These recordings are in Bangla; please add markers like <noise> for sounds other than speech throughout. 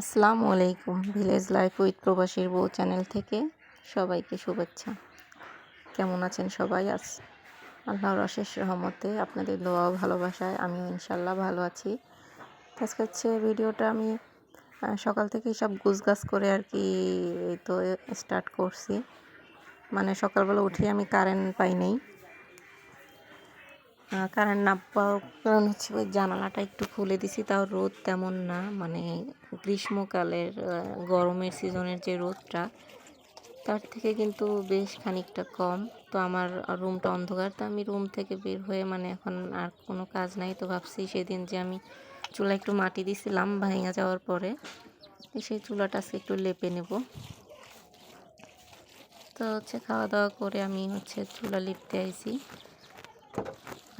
আসসালামু আলাইকুম, ভিলেজ লাইফ উইথ প্রবাসীর বউ চ্যানেল থেকে সবাইকে শুভেচ্ছা। কেমন আছেন সবাই? আজ আল্লাহর অশেষ রহমতে আপনাদের দোয়া ভালোবাসায় আমিও ইনশাল্লাহ ভালো আছি। আজকে হচ্ছে ভিডিওটা আমি সকাল থেকেই সব গুছগাছ করে আর কি তো স্টার্ট করছি। মানে সকালবেলা উঠে আমি কারেন্ট পাই নাই। কারেন্ট না কারণ হচ্ছে ওই জানালাটা একটু খুলে দিছি, তাও রোদ তেমন না। মানে গ্রীষ্মকালের গরমের সিজনের যে রোদটা, তার থেকে কিন্তু বেশ খানিকটা কম। তো আমার রুমটা অন্ধকার, তো আমি রুম থেকে বের হয়ে মানে এখন আর কোনো কাজ নাই। তো ভাবছি সেদিন যে আমি চুলা একটু মাটি দিছিলাম ভাঙা যাওয়ার পরে সেই চুলাটা আজকে একটু লেপে নেব। তো হচ্ছে খাওয়া দাওয়া করে আমি হচ্ছে চুলা লিপতে আইছি।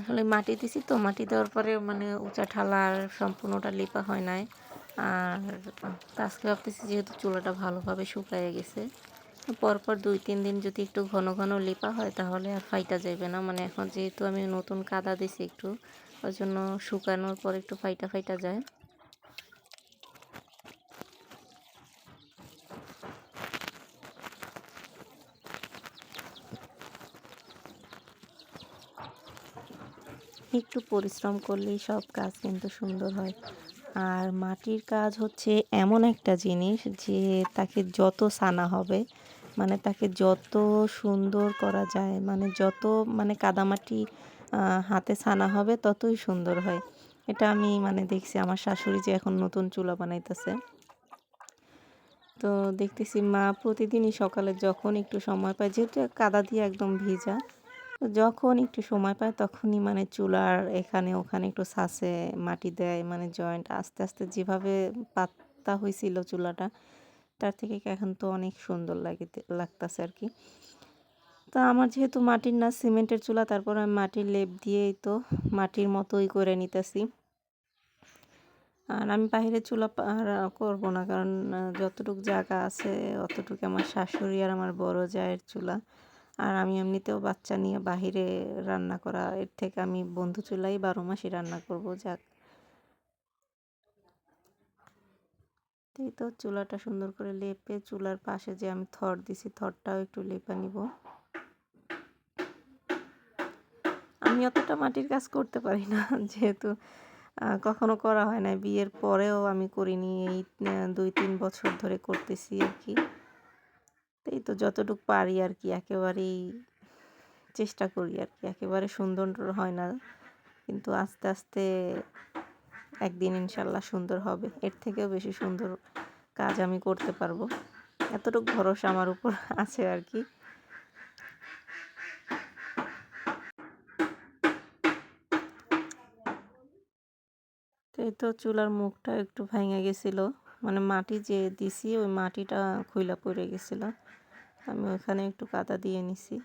আসলে মাটি দিছি তো, মাটি দেওয়ার পরে মানে উঁচা ঠালা আর সম্পূর্ণটা লিপা হয় নাই। আর আজকে ভাবতেছি যেহেতু চুলাটা ভালোভাবে শুকায় গেছে, পরপর দুই, তিন দিন যদি একটু ঘন ঘন লিপা হয় তাহলে আর ফাইটা যাবে না। মানে এখন যেহেতু আমি নতুন কাদা দিছি একটু, ওই জন্য শুকানোর পর একটু ফাইটা ফাইটা যায়। একটু পরিশ্রম করলেই সব কাজ কিন্তু সুন্দর হয়। আর মাটির কাজ হচ্ছে এমন একটা জিনিস যে তাকে যত সানা হবে মানে তাকে যত সুন্দর করা যায় মানে যত মানে কাদামাটি হাতে ছানা হবে ততই সুন্দর হয়। এটা আমি মানে দেখছি আমার শাশুড়ি যে এখন নতুন চুলা বানাইতেছে। তো দেখতেছি মা প্রতিদিনই সকালে যখন একটু সময় পায়, যেহেতু কাদা দিয়ে একদম ভিজা তো যখন একটু সময় পায় তখনই মানে চুলার এখানে ওখানে একটু ছাঁচে মাটি দেয় মানে জয়েন্ট আস্তে আস্তে যেভাবে পাত্তা হয়েছিল চুলাটা, তার থেকে এখন তো অনেক সুন্দর লাগে লাগতেছে আর কি তো আমার যেহেতু মাটির না, সিমেন্টের চুলা, তারপর আমি মাটির লেপ দিয়েই তো মাটির মতোই করে নিতেছি। আর আমি বাইরে চুলা করব না, কারণ যতটুকু জায়গা আছে, অতটুকু আমার শাশুড়ি আর আমার বড় জায়ের চুলা। আর আমি এমনিতেও বাচ্চা নিয়ে বাহিরে রান্না করা, এর থেকে আমি বন্ধু চুলাই বারো মাসই রান্না করব, যাক। এই তো চুলাটা সুন্দর করে লেপে, চুলার পাশে যে আমি থর দিছি, থরটাও একটু লেপা নিব। আমি অতটা মাটির কাজ করতে পারি না, <laughs> যেহেতু কখনো করা হয় না বিয়ের পরেও আমি করিনি, এই দুই, তিন বছর ধরে করতেছি আর কি। এই তো যতটুকু পারি আর কি, একেবারেই চেষ্টা করি আর কি, একেবারে সুন্দর হয় না। কিন্তু আস্তে আস্তে একদিন ইনশাল্লাহ সুন্দর হবে, এর থেকেও বেশি সুন্দর কাজ আমি করতে পারব। এতটুকু ভরসা আমার উপর আছে আর কি। এই তো চুলার মুখটা একটু ভেঙে গেছিল মানে মাটি যে দিছি, ওই মাটিটা খুইলা পড়ে গেছিল। আমি ওখানে একটু কাদা দিয়ে নিছি।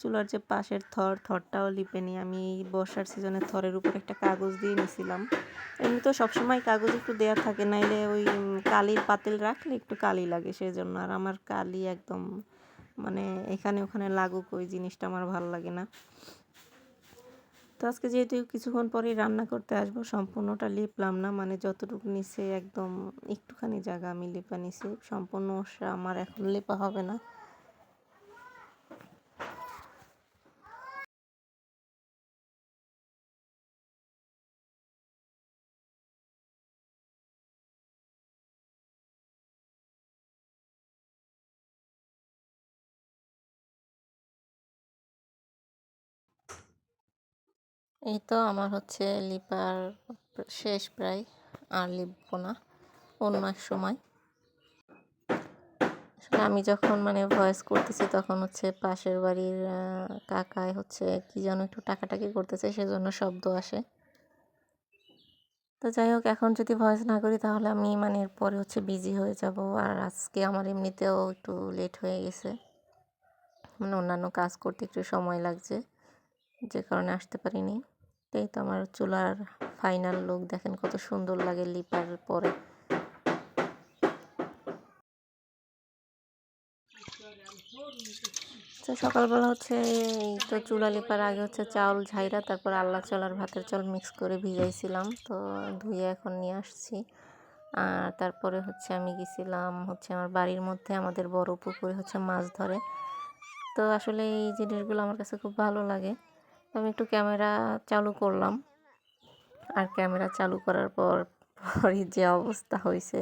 চুলার যে পাশের থর, থরটাও লিপে নিই। আমি এই বর্ষার সিজনে থরের উপর একটা কাগজ দিয়ে নিছিলাম। এমনি তো সবসময় কাগজ একটু দেয়া থাকে, নাইলে ওই কালির পাতিল রাখলে একটু কালি লাগে সেই জন্য আর আমার কালি একদম মানে এখানে ওখানে লাগুক, ওই জিনিসটা আমার ভালো লাগে না। তো আজকে যেহেতু কিছুক্ষণ পরেই রান্না করতে আসব, সম্পূর্ণটা লিপলাম না মানে যতটুকু নিচে একদম একটুখানি জায়গা আমি লেপা নিছি, সম্পূর্ণ আমার এখন লেপা হবে না। এই তো আমার হচ্ছে লিপার শেষ প্রায়, আর লিখব না, অন্য এক সময়। আসলে আমি যখন মানে ভয়েস করতেছি তখন হচ্ছে পাশের বাড়ির কাকায় হচ্ছে কি যেন একটু টাকাটাকি করতেছে, সেজন্য শব্দ আসে। তো যাই হোক, এখন যদি ভয়েস না করি তাহলে আমি মানে এরপরে হচ্ছে বিজি হয়ে যাব, আর আজকে আমার এমনিতেও একটু লেট হয়ে গেছে। মানে অন্যান্য কাজ করতে একটু সময় লাগছে, যে কারণে আসতে পারিনি। এই তো আমার চুলার ফাইনাল লুক দেখেন কত সুন্দর লাগে লিপার পরে। তো সকালবেলা হচ্ছে এই তো চুলা লিপার আগে হচ্ছে চাউল ঝাইরা, তারপর আল্লাহ চাল আর ভাতের চাল মিক্স করে ভিজাইছিলাম, তো ধুয়ে এখন নিয়ে আসছি। আর তারপরে হচ্ছে আমি গেছিলাম হচ্ছে আমার বাড়ির মধ্যে, আমাদের বড় পুকুরে হচ্ছে মাছ ধরে। তো আসলে এই জিনিসগুলো আমার কাছে খুব ভালো লাগে। আমি একটু ক্যামেরা চালু করলাম। আর ক্যামেরা চালু করার পর পরই যে অবস্থা হয়েছে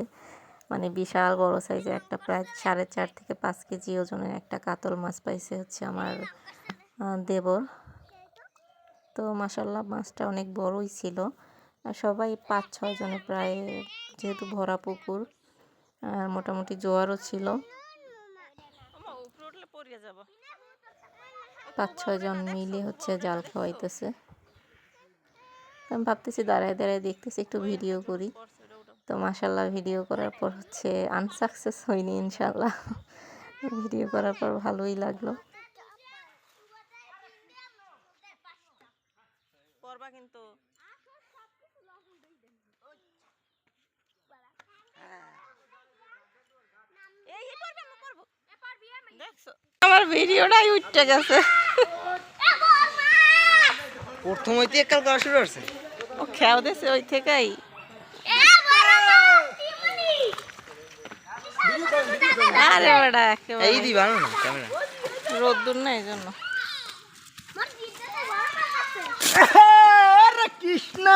মানে বিশাল বড় সাইজে একটা প্রায় সাড়ে চার থেকে পাঁচ কেজি ওজনের একটা কাতল মাছ পাইছে হচ্ছে আমার দেবর। তো মাসাল্লাহ মাছটা অনেক বড়ই ছিল। আর সবাই পাঁচ, ছয় জনে প্রায় যেহেতু ভরা পুকুর, আর মোটামুটি জোয়ারও ছিল। পাঁচ ছয় জন মিলে হচ্ছে জাল খাওয়াইতেছে। আমি ভাবতেছি দাঁড়ায় দাঁড়ায় দেখতেছি, একটু ভিডিও করি। তো মাসাল্লাহ ভিডিও করার পর হচ্ছে আনসাকসেস হয়নি ইনশাল্লাহ ভিডিও করার পর ভালোই লাগল। কিন্তু এই এই পারবে আমি পারব দেখছ আমার ভিডিওটাই উঠতে গেছে। প্রথম হইতে একাল করা শুরু করছে ও খেয়াও দিয়েছে ওই থেকেই। আরে ওটা এই একেবারে। দি ভালো না ক্যামেরা। রোদ্দুর না এই জন্য। আরে কৃষ্ণ!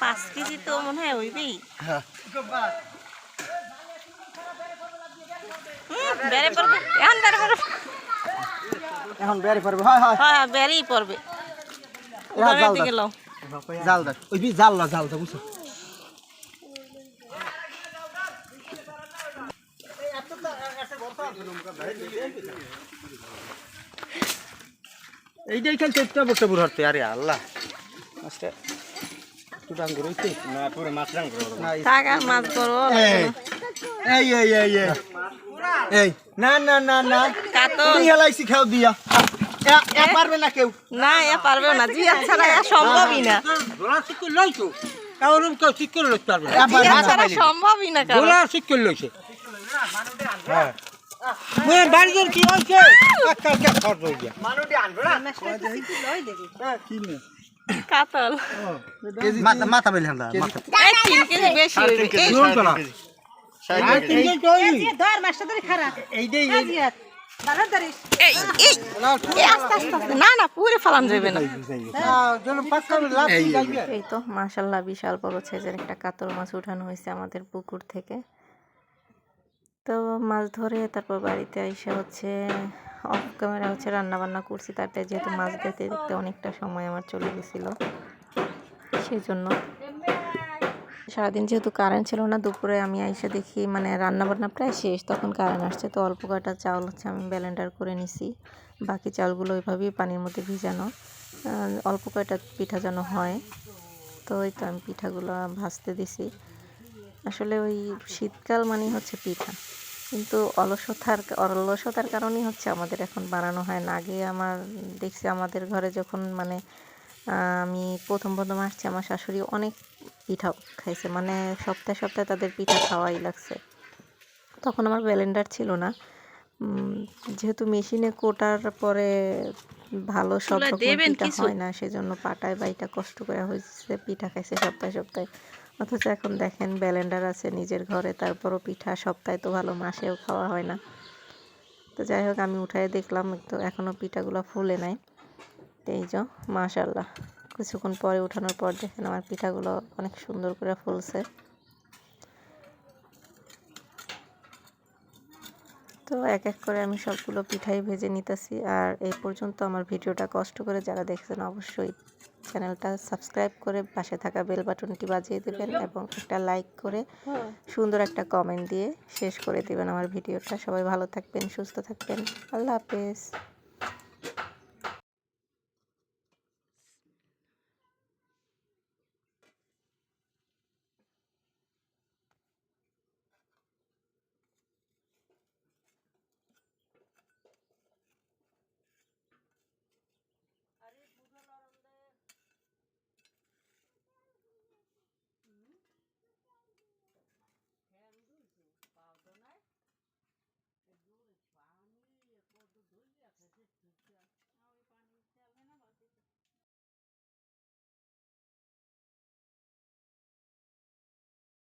পাঁচ কেজি তো মনে হয় ওইবেই বেড়ে পড়বে? এখন বেড়ে পড়বে। এখন বেরি পারবে হয় হয়। হ্যাঁ বেড়েই পড়বে। ঘরের জাল দিকে দাও। লাও। জাল দেখ ওই জাল না জাল দা বুঝছ? এইটাই খালি চেষ্টা করতে বুড় হতে আরে আল্লাহ। মাছটা একটু ডাং হইতে না পুরো মাছ ডাং করে। মাছ ধরবো এই এই এই। এই না না না না। কাতল। তুমি হেলাইছি খাও দিয়া। এ- এ পারবে না কেউ। না এ পারবে না জিয়া ছাড়া এ সম্ভবই না। গোলা শিক্ষা লইছো? কারণ কেউ ঠিক লইতে পারবে না। জিয়া ছাড়া সম্ভবই না কারণ গোলা শিক্ষা লইছে। হ্যাঁ। কি খরচ হয়ে কাতল। মাথা মাথা বেলে মাথা। কেজি বেশি হইবে। না এইটাই এই এই এই আস্তে আস্তে আস্তে। না না পুরে ফালান যাবে না। এই তো মাশাল্লাহ বিশাল বড় সাইজের একটা কাতল মাছ উঠানো হয়েছে আমাদের পুকুর থেকে। তো মাছ ধরে তারপর বাড়িতে এসে হচ্ছে অফ ক্যামেরা হচ্ছে রান্না বান্না করছি তাতে যেহেতু মাছ দেখতে দেখতে অনেকটা সময় আমার চলে গেছিল। সেই জন্য সারাদিন যেহেতু কারেন্ট ছিল না, দুপুরে আমি এসে দেখি মানে রান্না বান্না প্রায় শেষ, তখন কারেন্ট আসছে, তো অল্প কয়টা চাউল হচ্ছে আমি ব্যালেন্ডার করে নিছি। বাকি চাউলগুলো ওইভাবেই পানির মধ্যে ভিজানো। অল্প কয়টা পিঠা যেন হয়, তো ওই তো আমি পিঠাগুলো ভাজতে দিছি। আসলে ওই শীতকাল মানেই হচ্ছে পিঠা। কিন্তু অলসতার অলসতার কারণেই হচ্ছে আমাদের এখন বানানো হয় না। আগে আমার, দেখছি আমাদের ঘরে যখন মানে আমি প্রথম প্রথম আসছি, আমার শাশুড়ি অনেক পিঠা খাইছে। মানে সপ্তাহে সপ্তাহে তাদের পিঠা খাওয়াই লাগছে। তখন আমার ব্লেন্ডার ছিল না। যেহেতু মেশিনে কোটার পরে ভালো সব পিঠা হয় না সেজন্য পাটায় বাইটা কষ্ট করে হয়েছে পিঠা খাইছে সপ্তাহে সপ্তাহে। অথচ এখন দেখেন ব্যালেন্ডার আছে নিজের ঘরে তারপরও পিঠা সপ্তাহে তো ভালো মাসেও খাওয়া হয় না। তো যাই হোক আমি উঠায় দেখলাম তো এখনও পিঠাগুলো ফুলে নাই। এই যে মাশাল্লাহ কিছুক্ষণ পরে উঠানোর পর দেখেন আমার পিঠাগুলো অনেক সুন্দর করে ফুলছে। তো এক এক করে আমি সবগুলো পিঠাই ভেজে নিতেছি আর এই পর্যন্ত আমার ভিডিওটা কষ্ট করে যারা দেখছেন অবশ্যই চ্যানেলটা সাবস্ক্রাইব করে পাশে থাকা বেল বাটনটি বাজিয়ে দেবেন এবং একটা লাইক করে সুন্দর একটা কমেন্ট দিয়ে শেষ করে দেবেন আমার ভিডিওটা। সবাই ভালো থাকবেন, সুস্থ থাকবেন। আল্লাহ হাফেজ।